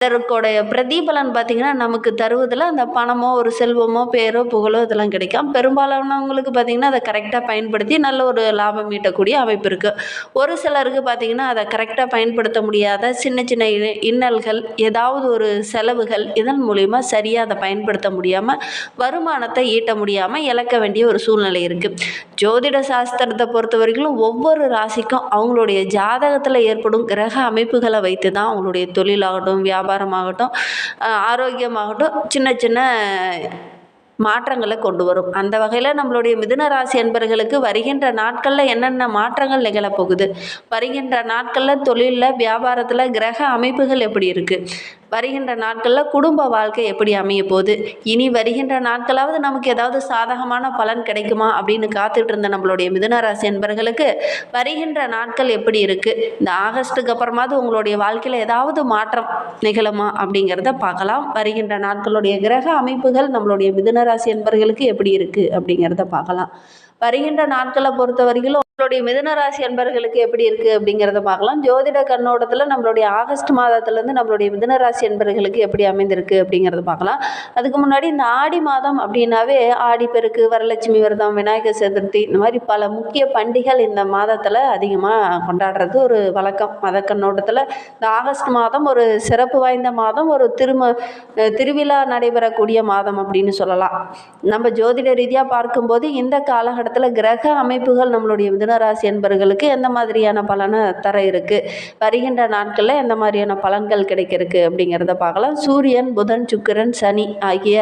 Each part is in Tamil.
இதற்குடைய பிரதிபலன் பார்த்திங்கன்னா நமக்கு தருவதில் அந்த பணமோ ஒரு செல்வமோ பேரோ புகழோ இதெல்லாம் கிடைக்கும். பெரும்பாலானவங்களுக்கு பார்த்திங்கன்னா அதை கரெக்டாக பயன்படுத்தி நல்ல ஒரு லாபம் ஈட்டக்கூடிய அமைப்பு இருக்குது ஒரு சிலருக்கு பார்த்திங்கன்னா அதை கரெக்டாக பயன்படுத்த முடியாத சின்ன சின்ன இன்னல்கள் ஏதாவது ஒரு செலவுகள் இதன் மூலிமா சரியாக அதை பயன்படுத்த முடியாமல் வருமானத்தை ஈட்ட முடியாமல் இழக்க வேண்டிய ஒரு சூழ்நிலை இருக்குது ஜோதிட சாஸ்திரத்தை பொறுத்த வரைக்கும் ஒவ்வொரு ராசிக்கும் அவங்களுடைய ஜாதகத்தில் ஏற்படும் கிரக அமைப்புகளை வைத்து தான் அவங்களுடைய தொழிலாகட்டும் வியாபாரமாகட்டும் ஆரோக்கியமாகட்டும் சின்ன சின்ன மாற்றங்களை கொண்டு வரும். அந்த வகையில் நம்மளுடைய மிதுன ராசி என்பர்களுக்கு வருகின்ற நாட்களில் என்னென்ன மாற்றங்கள் நிகழப்போகுது? வருகின்ற நாட்களில் தொழிலில் வியாபாரத்தில் கிரக அமைப்புகள் எப்படி இருக்குது வருகின்ற நாட்களில் குடும்ப வாழ்க்கை எப்படி அமைய போகுது? இனி வருகின்ற நாட்களாவது நமக்கு ஏதாவது சாதகமான பலன் கிடைக்குமா? அப்படின்னு காத்துட்டு இருந்த நம்மளுடைய மிதுனராசி நண்பர்களுக்கு என்பர்களுக்கு வருகின்ற நாட்கள் எப்படி இருக்குது இந்த ஆகஸ்ட்டுக்கு அப்புறமாவது உங்களுடைய வாழ்க்கையில் ஏதாவது மாற்றம் நிகழுமா? அப்படிங்கிறத பார்க்கலாம். வருகின்ற நாட்களுடைய கிரக அமைப்புகள் நம்மளுடைய மிதுனராசி நண்பர்களுக்கு என்பர்களுக்கு எப்படி இருக்குது அப்படிங்கிறத பார்க்கலாம். வருகின்ற நாட்களை பொறுத்தவரையிலும் நம்மளுடைய மிதனராசி அன்பர்களுக்கு என்பர்களுக்கு எப்படி இருக்குது அப்படிங்கிறத பார்க்கலாம். ஜோதிட கண்ணோட்டத்தில் நம்மளுடைய ஆகஸ்ட் மாதத்துலேருந்து நம்மளுடைய மிதனராசி அன்பர்களுக்கு என்பர்களுக்கு எப்படி அமைந்திருக்கு அப்படிங்கிறத பார்க்கலாம். அதுக்கு முன்னாடி இந்த ஆடி மாதம் அப்படின்னாவே ஆடிப்பெருக்கு வரலட்சுமி விரதம் விநாயகர் சதுர்த்தி இந்த மாதிரி பல முக்கிய பண்டிகைகள் இந்த மாதத்தில் அதிகமாக கொண்டாடுறது ஒரு வழக்கம். மத கண்ணோட்டத்தில் இந்த ஆகஸ்ட் மாதம் ஒரு சிறப்பு வாய்ந்த மாதம் ஒரு திரும திருவிழா நடைபெறக்கூடிய மாதம் அப்படின்னு சொல்லலாம். நம்ம ஜோதிட ரீதியாக பார்க்கும்போது இந்த காலகட்டத்தில் கிரக அமைப்புகள் நம்மளுடைய மிதுனராசி என்பர்களுக்கு எந்த மாதிரியான பலனை தர இருக்குது வருகின்ற நாட்களில் எந்த மாதிரியான பலன்கள் கிடைக்கிறதுக்கு அப்படிங்கிறத பார்க்கலாம். சூரியன் புதன் சுக்கிரன் சனி ஆகிய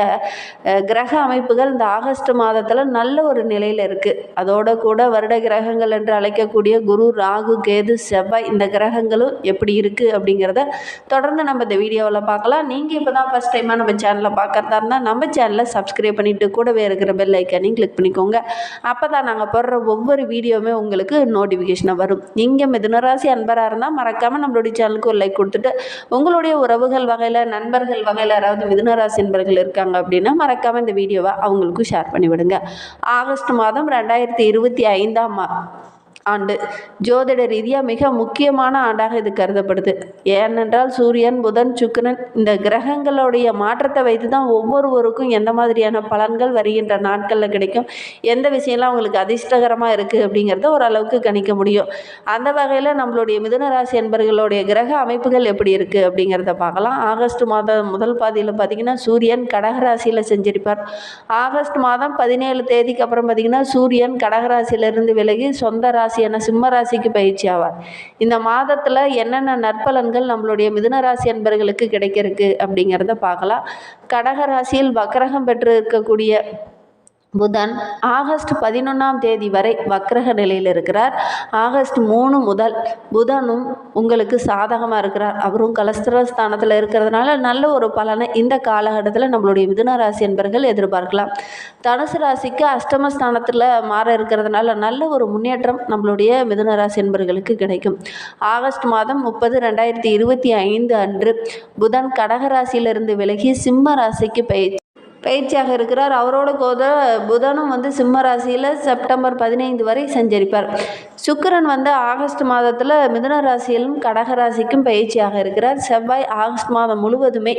கிரக அமைப்புகள் இந்த ஆகஸ்ட் மாதத்தில் நல்ல ஒரு நிலையில் இருக்குது அதோட கூட வருட கிரகங்கள் என்று அழைக்கக்கூடிய குரு ராகு கேது செவ்வாய் இந்த கிரகங்களும் எப்படி இருக்குது அப்படிங்கிறத தொடர்ந்து நம்ம இந்த வீடியோவில் பார்க்கலாம். நீங்கள் இப்போ தான் ஃபஸ்ட் டைமாக நம்ம சேனலை பார்க்குறதா இருந்தால் நம்ம சேனலை சப்ஸ்கிரைப் பண்ணிவிட்டு கூடவே இருக்கிற பெல் ஐக்கனையும் கிளிக் பண்ணிக்கோங்க. அப்போ தான் நாங்கள் போடுற ஒவ்வொரு வீடியோவுமே உங்களுக்கு நோட்டிஃபிகேஷனாக வரும். நீங்கள் மிதுனராசி அன்பராக இருந்தால் மறக்காமல் நம்மளுடைய சேனலுக்கு ஒரு லைக் கொடுத்துட்டு உங்களுடைய உறவுகள் வகையில் நண்பர்கள் வகையில் யாராவது மிதுனராசி நண்பர்கள் இருக்காங்க அப்படின்னா மறக்காமல் இந்த வீடியோவை அவங்களுக்கும் ஷேர் பண்ணிவிடுங்க. ஆகஸ்ட் மாதம் ரெண்டாயிரத்தி இருபத்தி ஐந்தாம் ஆண்டு. ஜோதிட ரீதியாக மிக முக்கியமான ஆண்டாக இது கருதப்படுது. ஏனென்றால் சூரியன் புதன் சுக்கிரன் இந்த கிரகங்களுடைய மாற்றத்தை வைத்து தான் ஒவ்வொருவருக்கும் எந்த மாதிரியான பலன்கள் வருகின்ற நாட்களில் கிடைக்கும் எந்த விஷயம்லாம் அவங்களுக்கு அதிர்ஷ்டகரமாக இருக்குது அப்படிங்கிறத ஓரளவுக்கு கணிக்க முடியும். அந்த வகையில் நம்மளுடைய மிதுன ராசி என்பர்களுடைய கிரக அமைப்புகள் எப்படி இருக்குது அப்படிங்கிறத பார்க்கலாம். ஆகஸ்ட் மாதம் முதல் பாதியில் பார்த்திங்கன்னா சூரியன் கடகராசியில் செஞ்சிருப்பார். ஆகஸ்ட் மாதம் பதினேழு தேதிக்கு அப்புறம் பார்த்திங்கன்னா சூரியன் கடகராசியிலிருந்து விலகி சொந்த ராசி ராசியான சிம்ம ராசிக்கு பயிற்சி ஆவார். இந்த மாதத்தில் என்னென்ன நற்பலன்கள் நம்மளுடைய மிதுன ராசி அன்பர்களுக்கு கிடைக்கிறதுக்கு அப்படிங்கிறத பார்க்கலாம். கடக ராசியில் வக்கரகம் பெற்று இருக்கக்கூடிய புதன் ஆகஸ்ட் பதினொன்றாம் தேதி வரை வக்ரக நிலையில் இருக்கிறார். ஆகஸ்ட் மூணு முதல் புதனும் உங்களுக்கு சாதகமாக இருக்கிறார். அவரும் கலஸ்திரஸ்தானத்தில் இருக்கிறதுனால நல்ல ஒரு பலனை இந்த காலகட்டத்தில் நம்மளுடைய மிதுன ராசி என்பர்கள் எதிர்பார்க்கலாம். தனுசு ராசிக்கு அஷ்டமஸ்தானத்தில் மாற இருக்கிறதுனால நல்ல ஒரு முன்னேற்றம் நம்மளுடைய மிதுன ராசி என்பர்களுக்கு கிடைக்கும். ஆகஸ்ட் மாதம் முப்பது ரெண்டாயிரத்தி இருபத்தி ஐந்து அன்று புதன் கடகராசியிலிருந்து விலகி சிம்ம ராசிக்கு பயிற்சி பயிற்சியாக இருக்கிறார். அவரோட கோத புதனும் வந்து சிம்ம ராசியில் செப்டம்பர் பதினைந்து வரை சஞ்சரிப்பார். சுக்கிரன் வந்து ஆகஸ்ட் மாதத்தில் மிதுன ராசியிலும் கடக ராசிக்கும் பயிற்சியாக இருக்கிறார். செவ்வாய் ஆகஸ்ட் மாதம் முழுவதுமே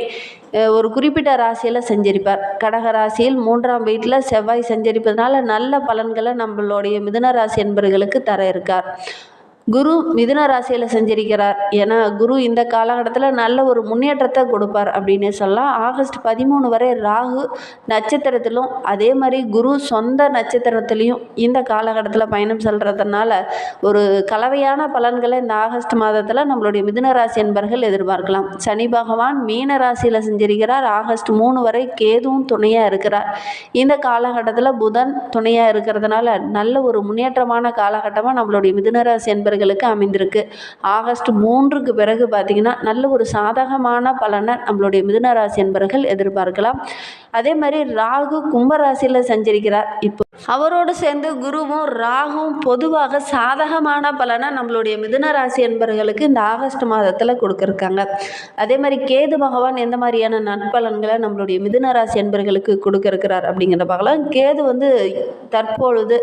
ஒரு குறிப்பிட்ட ராசியில் சஞ்சரிப்பார். கடக ராசியில் மூன்றாம் வீட்டில் செவ்வாய் சஞ்சரிப்பதனால நல்ல பலன்களை நம்மளுடைய மிதுன ராசி என்பர்களுக்கு தர இருக்கார். குரு மிதுன ராசியில் செஞ்சிருக்கிறார். ஏன்னா குரு இந்த காலகட்டத்தில் நல்ல ஒரு முன்னேற்றத்தை கொடுப்பார் அப்படின்னு சொல்லலாம். ஆகஸ்ட் பதிமூணு வரை ராகு நட்சத்திரத்திலும் அதே மாதிரி குரு சொந்த நட்சத்திரத்திலையும் இந்த காலகட்டத்தில் பயணம் செல்றதுனால ஒரு கலவையான பலன்களை இந்த ஆகஸ்ட் மாதத்தில் நம்மளுடைய மிதுன ராசி என்பர்கள் எதிர்பார்க்கலாம். சனி பகவான் மீன ராசியில் செஞ்சிருக்கிறார். ஆகஸ்ட் மூணு வரை கேதுவும் துணையாக இருக்கிறார். இந்த காலகட்டத்தில் புதன் துணையாக இருக்கிறதுனால நல்ல ஒரு முன்னேற்றமான காலகட்டமாக நம்மளுடைய மிதுன ராசி நண்பர்களுக்கு அமைந்திருக்கு. ஆகஸ்ட் மூன்றுக்கு பிறகு பார்த்திங்கன்னா நல்ல ஒரு சாதகமான பலனை நம்மளுடைய மிதுன ராசி எதிர்பார்க்கலாம். அதே மாதிரி ராகு கும்பராசியில் சஞ்சரிக்கிறார். இப்போ அவரோடு சேர்ந்து குருவும் ராகும் பொதுவாக சாதகமான பலனை நம்மளுடைய மிதுன ராசி என்பவர்களுக்கு இந்த ஆகஸ்ட் மாதத்தில் கொடுக்குறாங்க அதே மாதிரி கேது பகவான் எந்த மாதிரியான நட்பலன்களை நம்மளுடைய மிதுன ராசி என்பர்களுக்கு கொடுக்குறார் அப்படிங்கிற பார்க்கலாம். கேது வந்து தற்பொழுது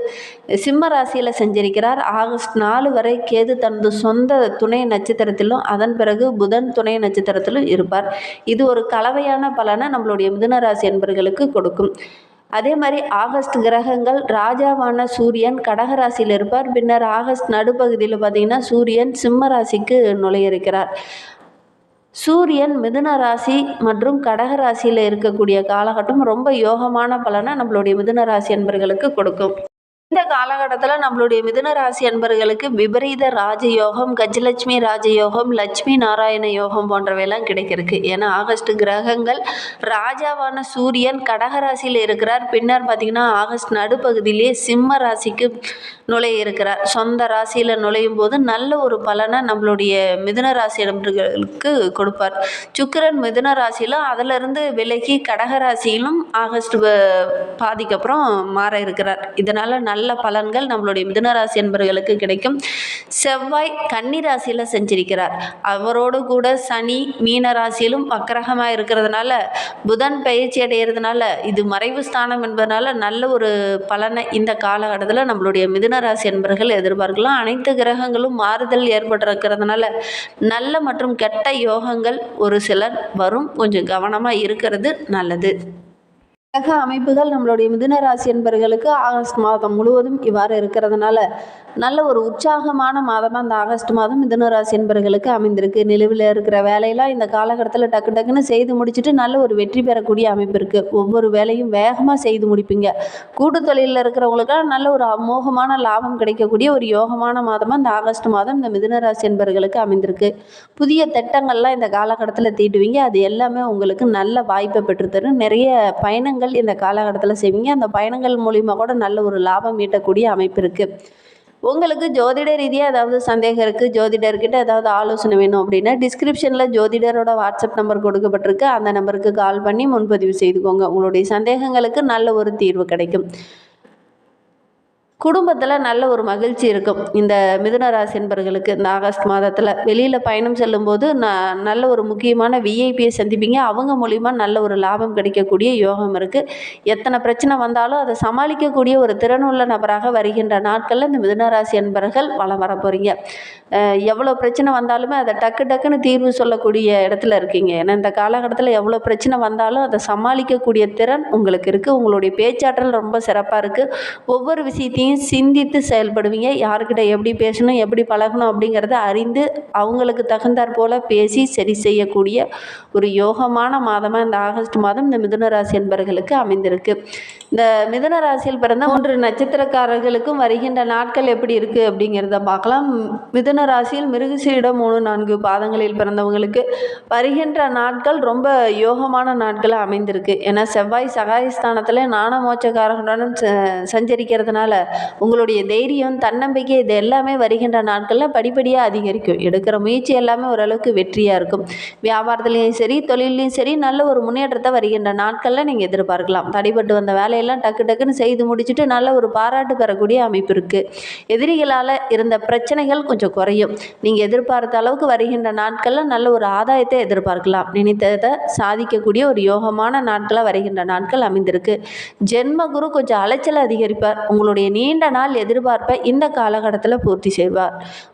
சிம்ம ராசியில் செஞ்சிருக்கிறார். ஆகஸ்ட் நாலு வரை கேது தனது சொந்த துணை நட்சத்திரத்திலும் அதன் பிறகு புதன் துணை நட்சத்திரத்திலும் இருப்பார். இது ஒரு கலவையான பலனை நம்மளுடைய மிதுன ராசி என்பர்களுக்கு கொடுக்கும். அதே மாதிரி ஆகஸ்ட் கிரகங்கள் ராஜாவான சூரியன் கடகராசியில் இருப்பார். பின்னர் ஆகஸ்ட் நடுப்பகுதியில் பார்த்திங்கன்னா சூரியன் சிம்ம ராசிக்கு நுழைய இருக்கிறார் சூரியன் மிதுன ராசி மற்றும் கடக ராசியில் இருக்கக்கூடிய காலகட்டம் ரொம்ப யோகமான பலனை நம்மளுடைய மிதுன ராசி என்பர்களுக்கு கொடுக்கும். இந்த காலகட்டத்தில் நம்மளுடைய மிதுன ராசி அன்பர்களுக்கு விபரீத ராஜயோகம் கஜலட்சுமி ராஜயோகம் லட்சுமி நாராயண யோகம் போன்றவையெல்லாம் கிடைக்கிறதுக்கு. ஏன்னா ஆகஸ்ட் கிரகங்கள் ராஜாவான சூரியன் கடகராசியில் இருக்கிறார். பின்னர் பார்த்திங்கன்னா ஆகஸ்ட் நடுப்பகுதியிலே சிம்ம ராசிக்கு நுழைய இருக்கிறார். சொந்த ராசியில் நுழையும் போது நல்ல ஒரு பலனை நம்மளுடைய மிதுன ராசி அன்பர்களுக்கு கொடுப்பார். சுக்கரன் மிதுன ராசியிலும் அதிலிருந்து விலகி கடகராசியிலும் ஆகஸ்ட் பாதிக்கப்புறம் மாற இருக்கிறார். இதனால் நல்ல நல்ல பலன்கள் நம்மளுடைய மிதுனராசி என்பவர்களுக்கு கிடைக்கும். செவ்வாய் கன்னி ராசியில் செஞ்சிருக்கிறார். அவரோடு கூட சனி மீன ராசியிலும் வக்கரகமாக இருக்கிறதுனால புதன் பயிற்சி அடைகிறதுனால இது மறைவு ஸ்தானம் என்பதனால நல்ல ஒரு பலனை இந்த காலகட்டத்தில் நம்மளுடைய மிதுன ராசி என்பவர்கள் எதிர்பார்க்கலாம். அனைத்து கிரகங்களும் மாறுதல் ஏற்பட்டிருக்கிறதுனால நல்ல மற்றும் கெட்ட யோகங்கள் ஒரு சிலர் வரும். கொஞ்சம் கவனமாக இருக்கிறது நல்லது. கிரக அமைப்புகள் நம்மளுடைய மிதுன ராசி ஆகஸ்ட் மாதம் முழுவதும் இவ்வாறு இருக்கிறதுனால நல்ல ஒரு உற்சாகமான மாதமாக இந்த ஆகஸ்ட் மாதம் மிதுன ராசி என்பவர்களுக்கு அமைந்திருக்கு. நிலுவில் இருக்கிற வேலையெல்லாம் இந்த காலகட்டத்தில் டக்கு டக்குன்னு செய்து முடிச்சுட்டு நல்ல ஒரு வெற்றி பெறக்கூடிய அமைப்பு இருக்குது ஒவ்வொரு வேலையும் வேகமாக செய்து முடிப்பீங்க. கூட்டு தொழிலில் இருக்கிறவங்களுக்கெல்லாம் நல்ல ஒரு அமோகமான லாபம் கிடைக்கக்கூடிய ஒரு யோகமான மாதமாக இந்த ஆகஸ்ட் மாதம் இந்த மிதுன ராசி என்பவர்களுக்கு அமைந்திருக்கு. புதிய திட்டங்கள்லாம் இந்த காலகட்டத்தில் தீட்டுவீங்க. அது எல்லாமே உங்களுக்கு நல்ல வாய்ப்பை பெற்றுத்தரும். நிறைய பயணங்கள் இந்த காலகட்டத்தில் செய்வீங்க. அந்த பயணங்கள் மூலிமா கூட நல்ல ஒரு லாபம் ஈட்டக்கூடிய அமைப்பு இருக்குது உங்களுக்கு ஜோதிட ரீதியாக ஏதாவது சந்தேகம் இருக்குது ஜோதிடர்கிட்ட ஏதாவது ஆலோசனை வேணும் அப்படின்னா டிஸ்கிரிப்ஷனில் ஜோதிடரோட வாட்ஸ்அப் நம்பர் கொடுக்கப்பட்டிருக்கு. அந்த நம்பருக்கு கால் பண்ணி முன்பதிவு செய்துக்கோங்க. உங்களுடைய சந்தேகங்களுக்கு நல்ல ஒரு தீர்வு கிடைக்கும். குடும்பத்தில் நல்ல ஒரு மகிழ்ச்சி இருக்கும். இந்த மிதுன ராசி என்பர்களுக்கு இந்த ஆகஸ்ட் மாதத்தில் வெளியில் பயணம் செல்லும்போது நான் நல்ல ஒரு முக்கியமான விஐபியை சந்திப்பீங்க. அவங்க மூலிமா நல்ல ஒரு லாபம் கிடைக்கக்கூடிய யோகம் இருக்குது எத்தனை பிரச்சனை வந்தாலும் அதை சமாளிக்கக்கூடிய ஒரு திறனுள்ள நபராக வருகின்ற நாட்களில் இந்த மிதுனராசி என்பர்கள் வளம் வர போகிறீங்க எவ்வளோ பிரச்சனை வந்தாலுமே அதை டக்கு டக்குன்னு தீர்வு சொல்லக்கூடிய இடத்துல இருக்கீங்க. ஏன்னா இந்த காலகட்டத்தில் எவ்வளோ பிரச்சனை வந்தாலும் அதை சமாளிக்கக்கூடிய திறன் உங்களுக்கு இருக்குது உங்களுடைய பேச்சாற்றல் ரொம்ப சிறப்பாக இருக்குது ஒவ்வொரு விஷயத்தையும் சிந்தித்து செயல்படுவீங்க. யாருக்கிட்ட எப்படி பேசணும் எப்படி பழகணும் அப்படிங்கிறத அறிந்து அவங்களுக்கு தகுந்தாற் போல் பேசி சரி செய்யக்கூடிய ஒரு யோகமான மாதமாக இந்த ஆகஸ்ட் மாதம் இந்த மிதுன ராசி என்பவர்களுக்கு அமைந்திருக்கு. இந்த மிதுன ராசியில் பிறந்த மூன்று நட்சத்திரக்காரர்களுக்கும் வருகின்ற நாட்கள் எப்படி இருக்குது அப்படிங்கிறத பார்க்கலாம். மிதுன ராசியில் மிருகசீடம் மூணு நான்கு பாதங்களில் பிறந்தவங்களுக்கு வருகின்ற நாட்கள் ரொம்ப யோகமான நாட்களாக அமைந்திருக்கு. ஏன்னா செவ்வாய் சகாயஸ்தானத்தில் நாணமோச்சக்காரர்களுடன் ச சஞ்சரிக்கிறதுனால உங்களுடைய தைரியம் தன்னம்பிக்கை இது எல்லாமே வருகின்ற நாட்களில் படிப்படியாக அதிகரிக்கும். எடுக்கிற முயற்சி எல்லாமே ஓரளவுக்கு வெற்றியாக இருக்கும். வியாபாரத்துலேயும் சரி தொழிலையும் சரி நல்ல ஒரு முன்னேற்றத்தை வருகின்ற நாட்களில் நீங்கள் எதிர்பார்க்கலாம். தடைப்பட்டு வந்த வேலையெல்லாம் டக்கு டக்குன்னு செய்து முடிச்சுட்டு நல்ல ஒரு பாராட்டு பெறக்கூடிய அமைப்பு இருக்குது எதிரிகளால் இருந்த பிரச்சனைகள் கொஞ்சம் குறையும். நீங்கள் எதிர்பார்த்த அளவுக்கு வருகின்ற நாட்களில் நல்ல ஒரு ஆதாயத்தை எதிர்பார்க்கலாம். நினைத்ததை சாதிக்கக்கூடிய ஒரு யோகமான நாட்களாக வருகின்ற நாட்கள் அமைந்திருக்கு. ஜென்ம குரு கொஞ்சம் அலைச்சல் அதிகரிப்பார். உங்களுடைய நீ நீண்ட நாள் எதிர்பார்ப்பை இந்த காலகட்டத்தில் பூர்த்தி செய்வார்.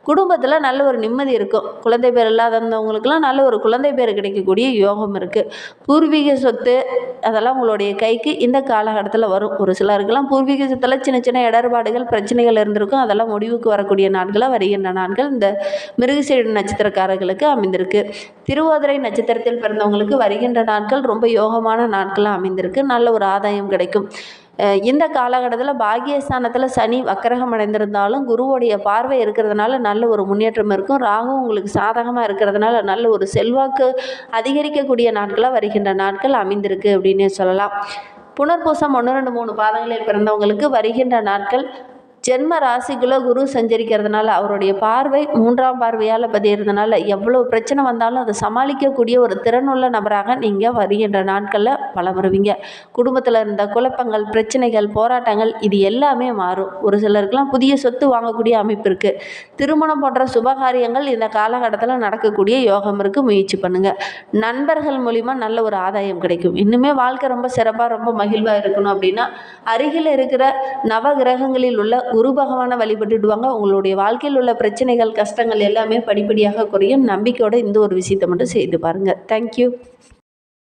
குடும்பத்தில் நல்ல ஒரு நிம்மதி இருக்கும். குழந்தை பேர் இல்லாதவங்களுக்கெல்லாம் நல்ல ஒரு குழந்தை பேர் கிடைக்கக்கூடிய யோகம் இருக்குது பூர்வீக சொத்து அதெல்லாம் உங்களுடைய கைக்கு இந்த காலகட்டத்தில் வரும். ஒரு சிலருக்கெல்லாம் பூர்வீக சொத்தில் சின்ன சின்ன இடர்பாடுகள் பிரச்சனைகள் இருந்திருக்கும். அதெல்லாம் முடிவுக்கு வரக்கூடிய நாட்களாக வருகின்ற நாட்கள் இந்த மிருகசீடு நட்சத்திரக்காரர்களுக்கு அமைந்திருக்கு. திருவாதிரை நட்சத்திரத்தில் பிறந்தவங்களுக்கு வருகின்ற நாட்கள் ரொம்ப யோகமான நாட்களாக அமைந்திருக்கு. நல்ல ஒரு ஆதாயம் கிடைக்கும். இந்த காலகட்டத்தில் பாகியஸ்தானத்தில் சனி வக்கரகம் அடைந்திருந்தாலும் குருவோடைய பார்வை இருக்கிறதுனால நல்ல ஒரு முன்னேற்றம் இருக்கும். ராகு உங்களுக்கு சாதகமாக இருக்கிறதுனால நல்ல ஒரு செல்வாக்கு அதிகரிக்கக்கூடிய நாட்களாக வருகின்ற நாட்கள் அமைந்திருக்கு அப்படின்னே சொல்லலாம். புனர்பூசம் ஒன்று ரெண்டு மூணு பாதங்களில் பிறந்தவங்களுக்கு வருகின்ற நாட்கள் ஜென்ம ராசிக்குள்ளே குரு சஞ்சரிக்கிறதுனால அவருடைய பார்வை மூன்றாம் பார்வையால் பதியறதுனால எவ்வளோ பிரச்சனை வந்தாலும் அதை சமாளிக்கக்கூடிய ஒரு திறனுள்ள நபராக நீங்கள் வருகின்ற நாட்களில் பலம் வருவீங்க. குடும்பத்தில் இருந்த குழப்பங்கள் பிரச்சனைகள் போராட்டங்கள் இது எல்லாமே மாறும். ஒரு சிலருக்குலாம் புதிய சொத்து வாங்கக்கூடிய அமைப்பு இருக்குது திருமணம் போன்ற சுபகாரியங்கள் இந்த காலகட்டத்தில் நடக்கக்கூடிய யோகம் இருக்குது முயற்சி பண்ணுங்கள் நண்பர்கள் மூலிமா நல்ல ஒரு ஆதாயம் கிடைக்கும். இன்னுமே வாழ்க்கை ரொம்ப சிறப்பாக ரொம்ப மகிழ்வாக இருக்கணும் அப்படின்னா அருகில் இருக்கிற நவ கிரகங்களில் உள்ள குரு பகவானை வழிபட்டுடுவாங்க. உங்களுடைய வாழ்க்கையில் உள்ள பிரச்சனைகள் கஷ்டங்கள் எல்லாமே படிப்படியாக குறையும். நம்பிக்கையோட இந்த ஒரு விஷயத்தை மட்டும் செய்து பாருங்கள் தேங்க்யூ